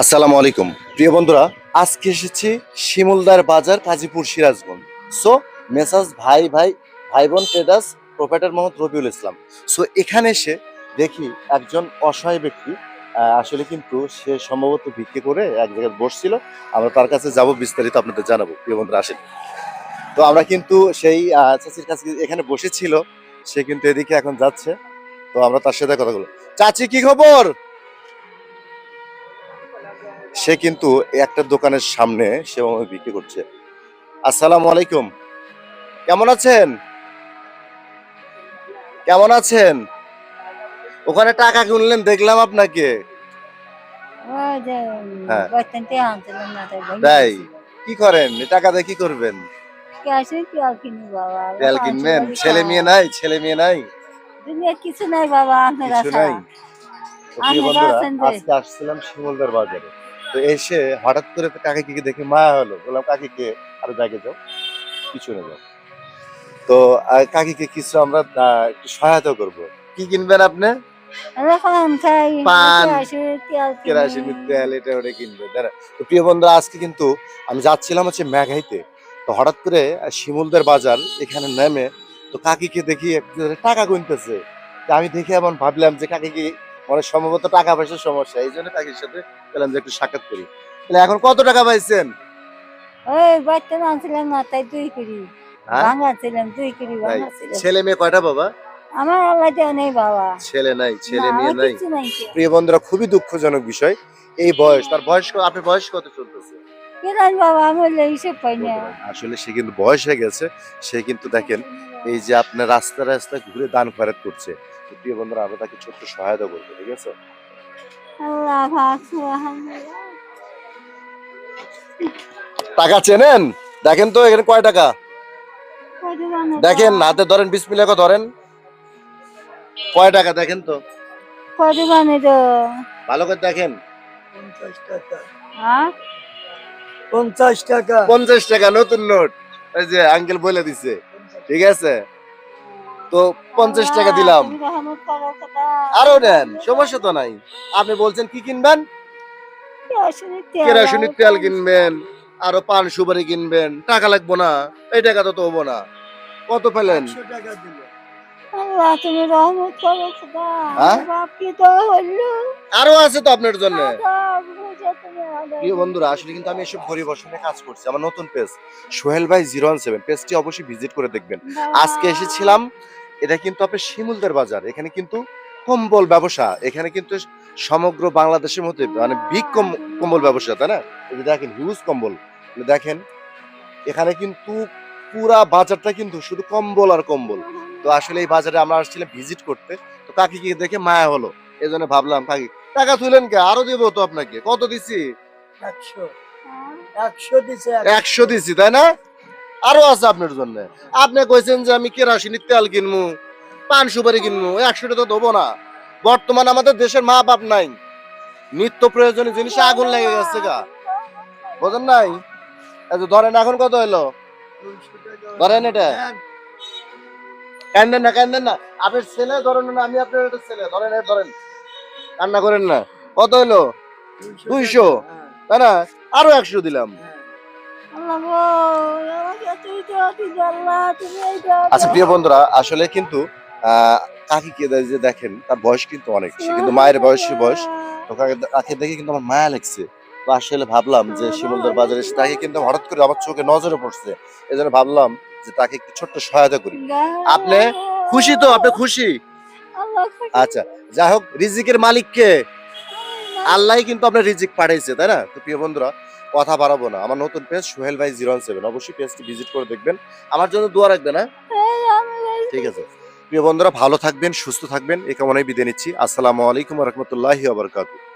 আসসালামু আলাইকুম। প্রিয় বন্ধুরা, আজকে এসেছি শিমুলদার বাজার কাজীপুর সিরাজগঞ্জ। সো মেসাজ ভাই ভাই ভাই বোন traders proprietor Mohammad Rabiul Islam. So এখানে এসে দেখি একজন অসহায় ব্যক্তি আসলে কিন্তু সে সম্ভবত ভিক্ষে করে এক জায়গায় বসছিল। আমরা তার কাছে যাব, বিস্তারিত আপনাদের জানাব। প্রিয় বন্ধুরা, আসেন। তো আমরা কিন্তু সেই চাচির কাছে এখানে বসেছিল, সে কিন্তু এদিকে এখন যাচ্ছে। তো আমরা তার সাথে কথা বলব। চাচি, কি খবর? সে কিন্তু একটা দোকানের সামনে সে বিক্রি করছে। আসসালামু আলাইকুম। কেমন আছেন? কেমন আছেন? ওখানে টাকা গুনলেন দেখলাম আপনাকে। হ্যাঁ। তাই। কি করেন? টাকা দিয়ে কি করবেন? তেল কিনবেন? ছেলে মেয়ে নাই? ছেলে মেয়ে নাই? কিছু নাই বাবা আপনার। আজকে আসছিলাম শিমলদার বাজারে। তো এসে হঠাৎ করে তো কাকিকে দেখে মায়া হলো? বললাম কাকিকে আরও ব্যাগে যাও পিছনে যাও। তো কাকিকে কিছু আমরা একটু সহায়তা করব। কি কিনবেন আপনি? পান খাই পান, আসে তেল কেরাসিন তেল এটা ওটা কিনবে। তারা তো প্রিয় বন্ধুরা আজকে কিন্তু আমি যাচ্ছিলাম হচ্ছে মেঘাইতে। তো হঠাৎ করে শিমুলদের বাজার এখানে নেমে তো কাকিকে দেখি টাকা গুনতেছে। আমি দেখে এমন ভাবলাম যে কাকি মানে সম্ভবত টাকা পয়সার সমস্যা এই জন্য কাকির সাথে গেলাম যে একটু সাক্ষাৎ করি। তাহলে এখন কত টাকা পাইছেন? ওই বর্তমান আনছিলাম না তাই দুই করি হ্যাঁ? ভাঙা ছিলাম দুই করি ভাঙা ছিলাম। ছেলে মেয়ে কয়টা বাবা? আমার আল্লাহ নেই বাবা। ছেলে নাই ছেলে মেয়ে নাই। কিচ্ছু নাই তো। প্রিয় বন্ধুরা খুবই দুঃখজনক বিষয় এই বয়স। তার বয়স ক- আপনার বয়স কত চলতেছে? আসলে সে কিন্তু বয়স হয়ে গেছে সে কিন্তু দেখেন এই যে আপনার রাস্তা রাস্তা ঘুরে দান খয়রাত করছে। তো প্রিয় বন্ধুরা আমরা তাকে ছোট্ট সহায়তা করব ঠিক আছে। টাকা চেনেন? দেখেন তো এখানে কয় টাকা? দেখেন হাতে ধরেন বিশ মিলাকে ধরেন। কয় টাকা দেখেন তো? ভালো করে দেখেন। হ্যাঁ? পঞ্চাশ টাকা। পঞ্চাশ টাকা নতুন নোট। এই যে আঙ্কেল বলে দিছে। ঠিক আছে? তো পঞ্চাশ টাকা দিলাম। আরও নেন সমস্যা তো নাই। আপনি বলছেন কি কিনবেন? কেরোসিনের তেল, কিনবেন আরও পান সুপারি কিনবেন। টাকা লাগবো না এই টাকা তো তো হব না। কত পেলেন? হ্যাঁ? আরও আছে তো আপনার জন্য। প্রিয় বন্ধুরা আসলে কিন্তু আমি এসব পরিবর্তনে কাজ করছি। আমার নতুন পেজ সোহেল ভাই জিরো ওয়ান সেভেন। পেজটি অবশ্যই ভিজিট করে দেখবেন। আজকে এসেছিলাম এটা কিন্তু আপনার শিমুলদের বাজার। এখানে কিন্তু কম্বল ব্যবসা এখানে কিন্তু সমগ্র বাংলাদেশের মধ্যে মানে বিগ কম্বল ব্যবসা তাই না? দেখেন হিউজ কম্বল। দেখেন এখানে কিন্তু পুরা বাজারটা কিন্তু শুধু কম্বল আর কম্বল। তো আসলে এই বাজারে আমরা আসছিলাম ভিজিট করতে। তো কাকিকে দেখে মায়া হলো। এই জন্য ভাবলাম কাকি টাকা তুলেন কে? আরও দিব তো আপনাকে। কত দিছি? একশো। হ্যাঁ? একশো দিছে তাই না? আরও আছে আপনার জন্য। আপনি কইছেন যে আমি কেরাসিনের তেল কিনবো পান সুপারি কিনবো একশোটা তো দেবো না। বর্তমান আমাদের দেশের মা বাপ নাই। নিত্য প্রয়োজনীয় জিনিসে আগুন লেগে গেছে গা। বোঝেন নাই? ধরেন এখন কত হলো ধরেন এটা। কান্দেন না কান্দেন না। আপনার ছেলে ধরেন না আমি আপনার ছেলে। ধরেন ধরেন। কান্না করেন না। কত হলো দুইশো? তাই না? আরও একশো দিলাম। আচ্ছা। প্রিয় বন্ধুরা আসলে কিন্তু যে দেখেন তার বয়স কিন্তু অনেক। সে কিন্তু মায়ের বয়সী বয়স। তো কাকে- দেখে কিন্তু আমার মায়া লাগছে। তো আসলে ভাবলাম যে শিমুলদার বাজারে এসে তাকে কিন্তু হঠাৎ করে আমার চোখে নজরে পড়ছে। এই জন্য ভাবলাম যে তাকে একটু ছোট্ট সহায়তা করি। আপনি খুশি তো? আপনি খুশি। আচ্ছা যাই হোক রিজিকের মালিক কে আল্লাহ কিন্তু আপনার রিজিক পাঠাইছে, তাই না? তো প্রিয় বন্ধুরা, কথা বাড়াবো না। আমার নতুন পেজ সোহেল ভাই জিরো সেভেন, অবশ্যই পেজটি ভিজিট করে দেখবেন। আমার জন্য দোয়া রাখবেন হ্যাঁ? ঠিক আছে। প্রিয় বন্ধুরা, ভালো থাকবেন, সুস্থ থাকবেন, এ কামনায় বিদায় নিচ্ছি। আসসালামু আলাইকুম রহমতুল্লাহি